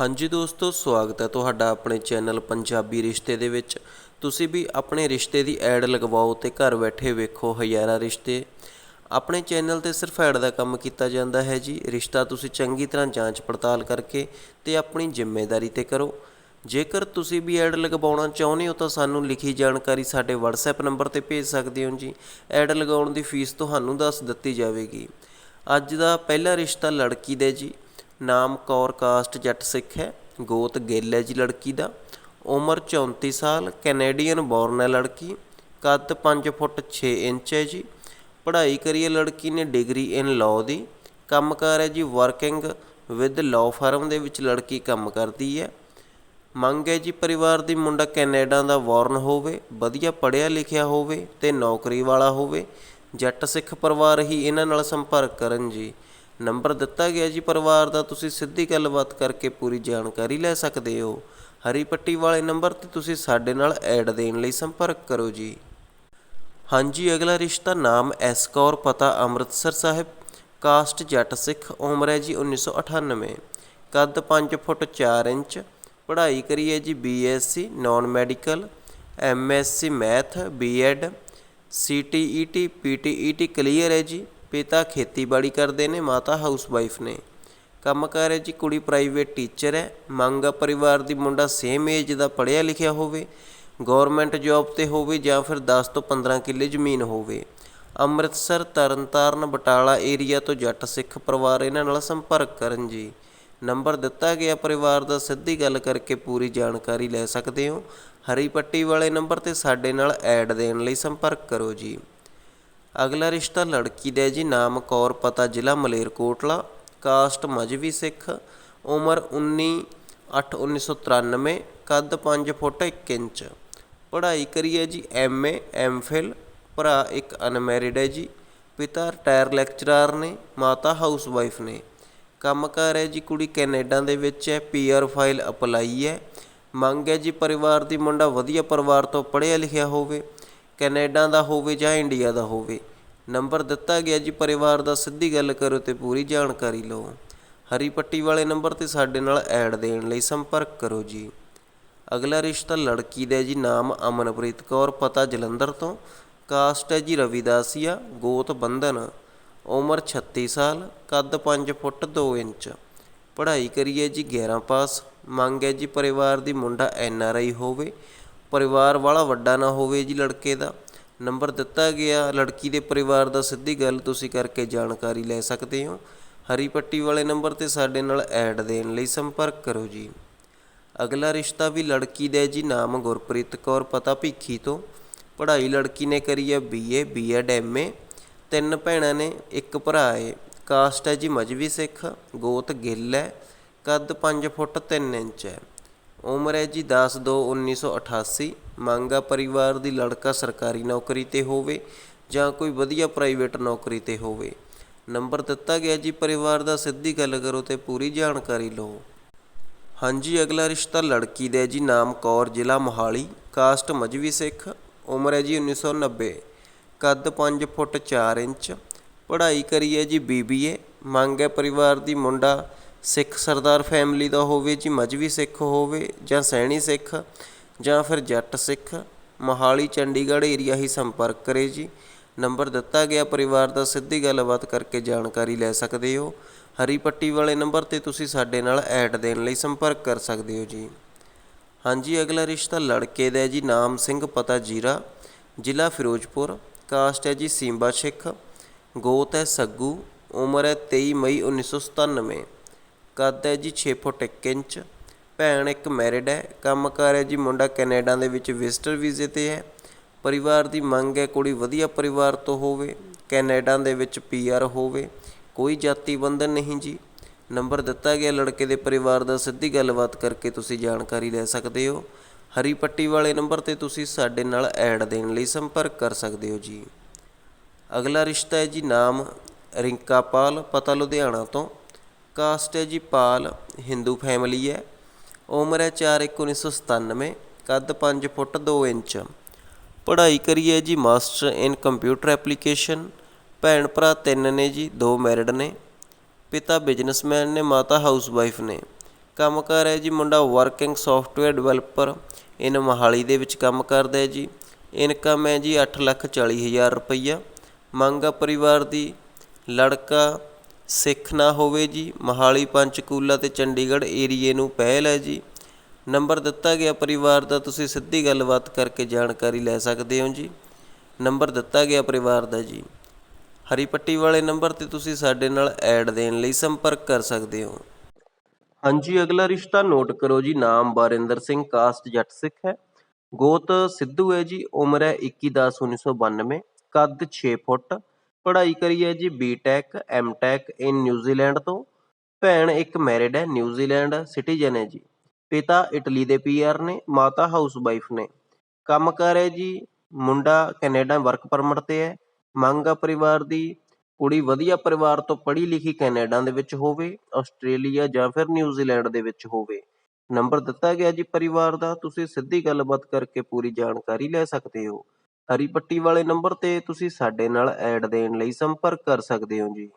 ਹਾਂਜੀ ਦੋਸਤੋ, ਸਵਾਗਤ ਹੈ ਤੁਹਾਡਾ ਆਪਣੇ ਚੈਨਲ ਪੰਜਾਬੀ ਰਿਸ਼ਤੇ ਦੇ ਵਿੱਚ। ਤੁਸੀਂ ਵੀ ਆਪਣੇ ਰਿਸ਼ਤੇ ਦੀ ਐਡ ਲਗਵਾਓ ਤੇ ਘਰ ਬੈਠੇ ਵੇਖੋ ਹਜ਼ਾਰਾਂ ਰਿਸ਼ਤੇ। ਆਪਣੇ ਚੈਨਲ ਤੇ ਸਿਰਫ ਐਡ ਦਾ ਕੰਮ ਕੀਤਾ ਜਾਂਦਾ ਹੈ ਜੀ। ਰਿਸ਼ਤਾ ਤੁਸੀਂ ਚੰਗੀ ਤਰ੍ਹਾਂ ਜਾਂਚ ਪੜਤਾਲ ਕਰਕੇ ਤੇ ਆਪਣੀ ਜ਼ਿੰਮੇਵਾਰੀ ਤੇ ਕਰੋ। ਜੇਕਰ ਤੁਸੀਂ ਵੀ ਐਡ ਲਗਵਾਉਣਾ ਚਾਹੁੰਦੇ ਹੋ ਤਾਂ ਸਾਨੂੰ ਲਿਖੀ ਜਾਣਕਾਰੀ ਸਾਡੇ WhatsApp ਨੰਬਰ ਤੇ ਭੇਜ ਸਕਦੇ ਹੋ ਜੀ। ਐਡ ਲਗਾਉਣ ਦੀ ਫੀਸ ਤੁਹਾਨੂੰ ਦੱਸ ਦਿੱਤੀ ਜਾਵੇਗੀ। ਅੱਜ ਦਾ ਪਹਿਲਾ ਰਿਸ਼ਤਾ ਲੜਕੀ ਦੇ ਜੀ। ਨਾਮ ਕੌਰ ਕਾਸਟ ਜੱਟ ਸਿੱਖ ਹੈ, ਗੋਤ ਗਿੱਲ ਹੈ ਜੀ ਲੜਕੀ ਦਾ। ਉਮਰ 34 ਸਾਲ, ਕੈਨੇਡੀਅਨ ਬੋਰਨ ਹੈ ਲੜਕੀ। ਕੱਦ 5 ਫੁੱਟ 6 ਇੰਚ ਹੈ ਜੀ। ਪੜ੍ਹਾਈ ਕਰੀ ਹੈ ਲੜਕੀ ਨੇ ਡਿਗਰੀ ਇਨ ਲਾਅ ਦੀ। ਕੰਮਕਾਰ ਹੈ ਜੀ ਵਰਕਿੰਗ ਵਿਦ ਲਾਅ ਫਰਮ ਦੇ ਵਿੱਚ ਲੜਕੀ ਕੰਮ ਕਰਦੀ ਹੈ। ਮੰਗ ਹੈ ਜੀ ਪਰਿਵਾਰ ਦੀ ਮੁੰਡਾ ਕੈਨੇਡਾ ਦਾ ਵਾਰਨ ਹੋਵੇ, ਵਧੀਆ ਪੜ੍ਹਿਆ ਲਿਖਿਆ ਹੋਵੇ ਤੇ ਨੌਕਰੀ ਵਾਲਾ ਹੋਵੇ। ਜੱਟ ਸਿੱਖ ਪਰਿਵਾਰ ਹੀ ਇਹਨਾਂ ਨਾਲ ਸੰਪਰਕ ਕਰਨ ਜੀ। ਨੰਬਰ ਦਿੱਤਾ ਗਿਆ ਜੀ ਪਰਿਵਾਰ ਦਾ, ਤੁਸੀਂ ਸਿੱਧੀ ਗੱਲਬਾਤ ਕਰਕੇ ਪੂਰੀ ਜਾਣਕਾਰੀ ਲੈ ਸਕਦੇ ਹੋ। ਹਰੀ ਪੱਟੀ ਵਾਲੇ ਨੰਬਰ ਤੇ ਤੁਸੀਂ ਸਾਡੇ ਨਾਲ ਐਡ ਦੇਣ ਲਈ ਸੰਪਰਕ ਕਰੋ ਜੀ। ਹਾਂਜੀ, ਅਗਲਾ ਰਿਸ਼ਤਾ ਨਾਮ ਐਸ ਕੌਰ, ਪਤਾ ਅੰਮ੍ਰਿਤਸਰ ਸਾਹਿਬ, ਕਾਸਟ ਜੱਟ ਸਿੱਖ, ਉਮਰ ਹੈ ਜੀ 1998 ਕੱਦ 5 ਫੁੱਟ 4 ਇੰਚ, ਪੜ੍ਹਾਈ ਕਰੀ ਹੈ ਜੀ BSc non medical MSc math BEd CTET PTET clear ਹੈ ਜੀ। ਪਿਤਾ ਖੇਤੀਬਾੜੀ ਕਰਦੇ ਨੇ, ਮਾਤਾ ਹਾਊਸਵਾਈਫ ਨੇ। ਕੰਮ ਕੰਮਕਾਰ ਹੈ ਜੀ ਕੁੜੀ ਪ੍ਰਾਈਵੇਟ ਟੀਚਰ ਹੈ। ਮੰਗ ਆ ਪਰਿਵਾਰ ਦੀ ਮੁੰਡਾ ਸੇਮ ਏਜ ਦਾ ਪੜ੍ਹਿਆ ਲਿਖਿਆ ਹੋਵੇ ਗਵਰਨਮੈਂਟ ਜੌਬ ਤੇ ਹੋਵੇ ਜਾਂ ਫਿਰ 10 ਤੋਂ 15 ਕਿੱਲੇ ਜ਼ਮੀਨ ਹੋਵੇ। ਅੰਮ੍ਰਿਤਸਰ, ਤਰਨਤਾਰਨ, ਬਟਾਲਾ ਏਰੀਆ ਤੋਂ ਜੱਟ ਸਿੱਖ ਪਰਿਵਾਰ ਇਹਨਾਂ ਨਾਲ ਸੰਪਰਕ ਕਰਨ ਜੀ। ਨੰਬਰ ਦਿੱਤਾ ਗਿਆ ਪਰਿਵਾਰ ਦਾ, ਸਿੱਧੀ ਗੱਲ ਕਰਕੇ ਪੂਰੀ ਜਾਣਕਾਰੀ ਲੈ ਸਕਦੇ ਹੋ। ਹਰੀ ਪੱਟੀ ਵਾਲੇ ਨੰਬਰ ਤੇ ਸਾਡੇ ਨਾਲ ਐਡ ਦੇਣ ਲਈ ਸੰਪਰਕ ਕਰੋ ਜੀ। ਅਗਲਾ ਰਿਸ਼ਤਾ ਲੜਕੀ ਦਾ ਹੈ ਜੀ, ਨਾਮ ਕੌਰ, ਪਤਾ ਜ਼ਿਲ੍ਹਾ ਮਲੇਰਕੋਟਲਾ ਕਾਸਟ ਮਜਵੀ ਸਿੱਖ, ਉਮਰ 19 8 1993 ਕੱਦ 5 ਫੁੱਟ 1 ਇੰਚ। ਪੜ੍ਹਾਈ ਕਰੀ ਹੈ ਜੀ ਐਮਏ ਐਮਫਿਲ ਭਰਾ ਇੱਕ ਅਨਮੈਰਿਡ ਹੈ ਜੀ। ਪਿਤਾ ਰਿਟਾਇਰ ਲੈਕਚਰਰ ਨੇ, ਮਾਤਾ ਹਾਊਸਵਾਈਫ ਨੇ। ਕੰਮਕਾਰ ਹੈ ਜੀ, ਕੁੜੀ ਕੈਨੇਡਾ ਦੇ ਵਿੱਚ ਹੈ ਪੀਆਰ ਫਾਈਲ ਅਪਲਾਈ ਹੈ। ਮੰਗ ਹੈ ਜੀ, ਪਰਿਵਾਰ ਦੀ ਮੁੰਡਾ ਵਧੀਆ ਪਰਿਵਾਰ ਤੋਂ ਪੜ੍ਹਿਆ ਲਿਖਿਆ ਹੋਵੇ। ਕੈਨੇਡਾ ਦਾ ਹੋਵੇ ਜਾਂ ਇੰਡੀਆ ਦਾ ਹੋਵੇ। ਨੰਬਰ ਦਿੱਤਾ ਗਿਆ ਜੀ, ਪਰਿਵਾਰ ਦਾ ਸਿੱਧੀ ਗੱਲ ਕਰੋ ਤੇ ਪੂਰੀ ਜਾਣਕਾਰੀ ਲਓ। ਹਰੀ ਪੱਟੀ ਵਾਲੇ ਨੰਬਰ ਤੇ ਸਾਡੇ ਨਾਲ ਐਡ ਦੇਣ ਲਈ ਸੰਪਰਕ ਕਰੋ ਜੀ। ਅਗਲਾ ਰਿਸ਼ਤਾ ਲੜਕੀ ਦਾ ਜੀ, ਨਾਮ ਅਮਨਪ੍ਰੀਤ ਕੌਰ, ਪਤਾ ਜਲੰਧਰ ਤੋਂ। ਕਾਸਟ ਹੈ ਜੀ ਰਵਿਦਾਸੀਆ ਗੋਤ ਬੰਧਨ। ਉਮਰ 36 ਸਾਲ, ਕੱਦ 5 ਫੁੱਟ 2 ਇੰਚ। ਪੜ੍ਹਾਈ ਕਰੀਏ ਜੀ 11 ਪਾਸ। ਮੰਗ ਹੈ ਜੀ, ਪਰਿਵਾਰ ਦੀ ਮੁੰਡਾ ਐਨ ਆਰ ਆਈ ਹੋਵੇ। ਪਰਿਵਾਰ ਵਾਲਾ ਵੱਡਾ ਨਾ ਹੋਵੇ ਜੀ, ਲੜਕੇ ਦਾ। ਨੰਬਰ ਦਿੱਤਾ ਗਿਆ, ਲੜਕੀ ਦੇ ਪਰਿਵਾਰ ਦਾ ਸਿੱਧੀ ਗੱਲ ਤੁਸੀਂ ਕਰਕੇ ਜਾਣਕਾਰੀ ਲੈ ਸਕਦੇ ਹੋ। ਹਰੀ ਪੱਟੀ ਵਾਲੇ ਨੰਬਰ ਤੇ ਸਾਡੇ ਨਾਲ ਐਡ ਦੇਣ ਲਈ ਸੰਪਰਕ ਕਰੋ ਜੀ। ਅਗਲਾ ਰਿਸ਼ਤਾ ਵੀ ਲੜਕੀ ਦਾ ਜੀ, ਨਾਮ ਗੁਰਪ੍ਰੀਤ ਕੌਰ ਪਤਾ ਭੀਖੀ ਤੋਂ। ਪੜ੍ਹਾਈ ਲੜਕੀ ਨੇ ਕਰੀ ਹੈ ਬੀਏ ਬੀਐਡ ਐਮਏ ਤਿੰਨ ਭੈਣਾਂ ਨੇ, ਇੱਕ ਭਰਾ ਏ ਕਾਸਟ ਹੈ ਜੀ ਮਜਵੀ ਸਿੱਖ, ਗੋਤ ਗਿੱਲ ਹੈ। ਕੱਦ 5 ਫੁੱਟ 3 ਇੰਚ ਹੈ। ਉਮਰ ਹੈ ਜੀ 10 2 1988 ਮੰਗਾ ਪਰਿਵਾਰ ਦੀ ਲੜਕਾ ਸਰਕਾਰੀ ਨੌਕਰੀ ਤੇ ਹੋਵੇ ਜਾਂ ਕੋਈ ਵਧੀਆ ਪ੍ਰਾਈਵੇਟ ਨੌਕਰੀ ਤੇ ਹੋਵੇ। ਨੰਬਰ ਦਿੱਤਾ ਗਿਆ ਜੀ, ਪਰਿਵਾਰ ਦਾ ਸਿੱਧੀ ਗੱਲ ਕਰੋ ਤੇ ਪੂਰੀ ਜਾਣਕਾਰੀ ਲਓ। ਹਾਂਜੀ, ਅਗਲਾ ਰਿਸ਼ਤਾ ਲੜਕੀ ਦਾ ਹੈ ਜੀ, ਨਾਮ ਕੌਰ, ਜ਼ਿਲ੍ਹਾ ਮੋਹਾਲੀ, ਕਾਸਟ ਮਜਵੀ ਸਿੱਖ, ਉਮਰ ਹੈ ਜੀ 1990 ਕੱਦ 5 ਫੁੱਟ 4 ਇੰਚ, ਪੜ੍ਹਾਈ ਕਰੀ ਹੈ ਜੀ ਬੀਬੀਏ ਮੰਗ ਹੈ ਪਰਿਵਾਰ ਦੀ ਮੁੰਡਾ ਸਿੱਖ ਸਰਦਾਰ ਫੈਮਿਲੀ ਦਾ ਹੋਵੇ, ਜੀ ਮਜਵੀ ਸਿੱਖ ਹੋਵੇ ਜਾਂ ਸੈਣੀ ਸਿੱਖ ਜਾਂ ਫਿਰ ਜੱਟ ਸਿੱਖ, ਮੋਹਾਲੀ, ਚੰਡੀਗੜ੍ਹ ਏਰੀਆ ਹੀ ਸੰਪਰਕ ਕਰੇ ਜੀ। ਨੰਬਰ ਦਿੱਤਾ ਗਿਆ ਪਰਿਵਾਰ ਦਾ, ਸਿੱਧੀ ਗੱਲਬਾਤ ਕਰਕੇ ਜਾਣਕਾਰੀ ਲੈ ਸਕਦੇ ਹੋ। ਹਰੀ ਪੱਟੀ ਵਾਲੇ ਨੰਬਰ ਤੇ ਤੁਸੀਂ ਸਾਡੇ ਨਾਲ ਐਡ ਦੇਣ ਲਈ ਸੰਪਰਕ ਕਰ ਸਕਦੇ ਹੋ ਜੀ। ਹਾਂਜੀ, ਅਗਲਾ ਰਿਸ਼ਤਾ ਲੜਕੇ ਦਾ ਹੈ ਜੀ, ਨਾਮ ਸਿੰਘ ਪਤਾ ਜੀਰਾ, ਜ਼ਿਲ੍ਹਾ ਫਿਰੋਜ਼ਪੁਰ। ਕਾਸਟ ਹੈ ਜੀ ਸੀਂਬਾ ਸਿੱਖ। ਗੋਤ ਹੈ ਸੱਗੂ। ਉਮਰ ਹੈ 23 ਮਈ 1997 ਕੱਦ ਹੈ ਜੀ 6 ਫੁੱਟ 1 ਇੰਚ। ਭੈਣ ਇੱਕ ਮੈਰਿਡ ਹੈ। ਕੰਮਕਾਰ ਹੈ ਜੀ ਮੁੰਡਾ ਕੈਨੇਡਾ ਦੇ ਵਿੱਚ ਵਿਜ਼ਟਰ ਵੀਜ਼ੇ ਤੇ ਹੈ। ਪਰਿਵਾਰ ਦੀ ਮੰਗ ਹੈ ਕੁੜੀ ਵਧੀਆ ਪਰਿਵਾਰ ਤੋਂ ਹੋਵੇ, ਕੈਨੇਡਾ ਦੇ ਵਿੱਚ ਪੀਆਰ ਹੋਵੇ, ਕੋਈ ਜਾਤੀ ਬੰਧਨ ਨਹੀਂ ਜੀ। ਨੰਬਰ ਦਿੱਤਾ ਗਿਆ ਲੜਕੇ ਦੇ ਪਰਿਵਾਰ ਦਾ, ਸਿੱਧੀ ਗੱਲਬਾਤ ਕਰਕੇ ਤੁਸੀਂ ਜਾਣਕਾਰੀ ਲੈ ਸਕਦੇ ਹੋ। ਹਰੀ ਪੱਟੀ ਵਾਲੇ ਨੰਬਰ ਤੇ ਤੁਸੀਂ ਸਾਡੇ ਨਾਲ ਐਡ ਦੇਣ ਲਈ ਸੰਪਰਕ ਕਰ ਸਕਦੇ ਹੋ ਜੀ। ਅਗਲਾ ਰਿਸ਼ਤਾ ਹੈ ਜੀ ਨਾਮ ਰਿੰਕਾ ਪਾਲ, ਪਤਾ ਲੁਧਿਆਣਾ ਤੋਂ। ਕਾਸਟ ਹੈ ਜੀ ਪਾਲ, ਹਿੰਦੂ ਫੈਮਿਲੀ ਹੈ। ਉਮਰ ਹੈ 4/1997 ਕੱਦ 5 ਫੁੱਟ 2 ਇੰਚ। ਪੜ੍ਹਾਈ ਕਰੀ ਹੈ ਜੀ ਮਾਸਟਰ ਇਨ ਕੰਪਿਊਟਰ ਐਪਲੀਕੇਸ਼ਨ। ਭੈਣ ਭਰਾ ਤਿੰਨ ਨੇ ਜੀ, ਦੋ ਮੈਰਿਡ ਨੇ। ਪਿਤਾ ਬਿਜ਼ਨਸਮੈਨ ਨੇ, ਮਾਤਾ ਹਾਊਸਵਾਈਫ ਨੇ। ਕੰਮਕਾਰ ਹੈ ਜੀ ਮੁੰਡਾ working software developer in Mohali ਦੇ ਵਿੱਚ ਕੰਮ ਕਰਦਾ ਹੈ ਜੀ। ਇਨਕਮ ਹੈ ਜੀ ਅੱਠ ਲੱਖ ਚਾਲੀ ਹਜ਼ਾਰ ਰੁਪਈਆ। ਮੰਗ ਆ ਪਰਿਵਾਰ ਦੀ, ਲੜਕਾ ਸਿੱਖ ਨਾ ਹੋਵੇ ਜੀ, ਮੋਹਾਲੀ, ਪੰਚਕੂਲਾ ਤੇ ਚੰਡੀਗੜ੍ਹ ਏਰੀਏ ਨੂੰ ਪਹਿਲ ਹੈ ਜੀ। ਨੰਬਰ ਦਿੱਤਾ ਗਿਆ ਪਰਿਵਾਰ ਦਾ, ਤੁਸੀਂ ਸਿੱਧੀ ਗੱਲਬਾਤ ਕਰਕੇ ਜਾਣਕਾਰੀ ਲੈ ਸਕਦੇ ਹੋ ਜੀ। ਨੰਬਰ ਦਿੱਤਾ ਗਿਆ ਪਰਿਵਾਰ ਦਾ ਜੀ। ਹਰੀ ਪੱਟੀ ਵਾਲੇ ਨੰਬਰ ਤੇ ਤੁਸੀਂ ਸਾਡੇ ਨਾਲ ਐਡ ਦੇਣ ਲਈ ਸੰਪਰਕ ਕਰ ਸਕਦੇ ਹੋ। ਹਾਂਜੀ, ਅਗਲਾ ਰਿਸ਼ਤਾ ਨੋਟ ਕਰੋ ਜੀ। ਨਾਮ ਬਾਰਿੰਦਰ ਸਿੰਘ, ਕਾਸਟ ਜੱਟ ਸਿੱਖ ਹੈ। ਗੋਤ ਸਿੱਧੂ ਹੈ ਜੀ, ਉਮਰ ਹੈ 21/10/1992 ਕੱਦ 6 ਫੁੱਟ। ਪੜ੍ਹਾਈ ਕਰੀ ਹੈ ਜੀ ਬੀਟੈਕ ਐਮਟੈਕ ਇਨ ਨਿਊਜ਼ੀਲੈਂਡ ਤੋਂ। ਭੈਣ ਇੱਕ ਮੈਰਿਡ ਹੈ ਨਿਊਜ਼ੀਲੈਂਡ ਸਿਟੀਜ਼ਨ ਹੈ ਜੀ। ਪਿਤਾ ਇਟਲੀ ਦੇ ਪੀਆਰ ਨੇ, ਮਾਤਾ ਹਾਊਸ ਵਾਈਫ ਨੇ। ਕੰਮ ਕਰ ਹੈ ਜੀ, ਮੁੰਡਾ ਕੈਨੇਡਾ ਵਰਕ ਪਰਮਿਟ ਤੇ ਹੈ। ਮੰਗ ਆ ਪਰਿਵਾਰ ਦੀ, ਕੁੜੀ ਵਧੀਆ ਪਰਿਵਾਰ ਤੋਂ ਪੜ੍ਹੀ ਲਿਖੀ ਕੈਨੇਡਾ ਦੇ ਵਿੱਚ ਹੋਵੇ, ਆਸਟ੍ਰੇਲੀਆ ਜਾਂ ਫਿਰ ਨਿਊਜ਼ੀਲੈਂਡ ਦੇ ਵਿੱਚ ਹੋਵੇ। ਨੰਬਰ ਦਿੱਤਾ ਗਿਆ ਜੀ ਪਰਿਵਾਰ ਦਾ, ਤੁਸੀਂ ਸਿੱਧੀ ਗੱਲਬਾਤ ਕਰਕੇ ਪੂਰੀ ਜਾਣਕਾਰੀ ਲੈ ਸਕਦੇ ਹੋ। ਹਰੀ ਪੱਟੀ ਵਾਲੇ ਨੰਬਰ ਤੇ ਤੁਸੀਂ ਸਾਡੇ ਨਾਲ ਐਡ ਦੇਣ ਲਈ ਸੰਪਰਕ ਕਰ ਸਕਦੇ ਹੋ ਜੀ।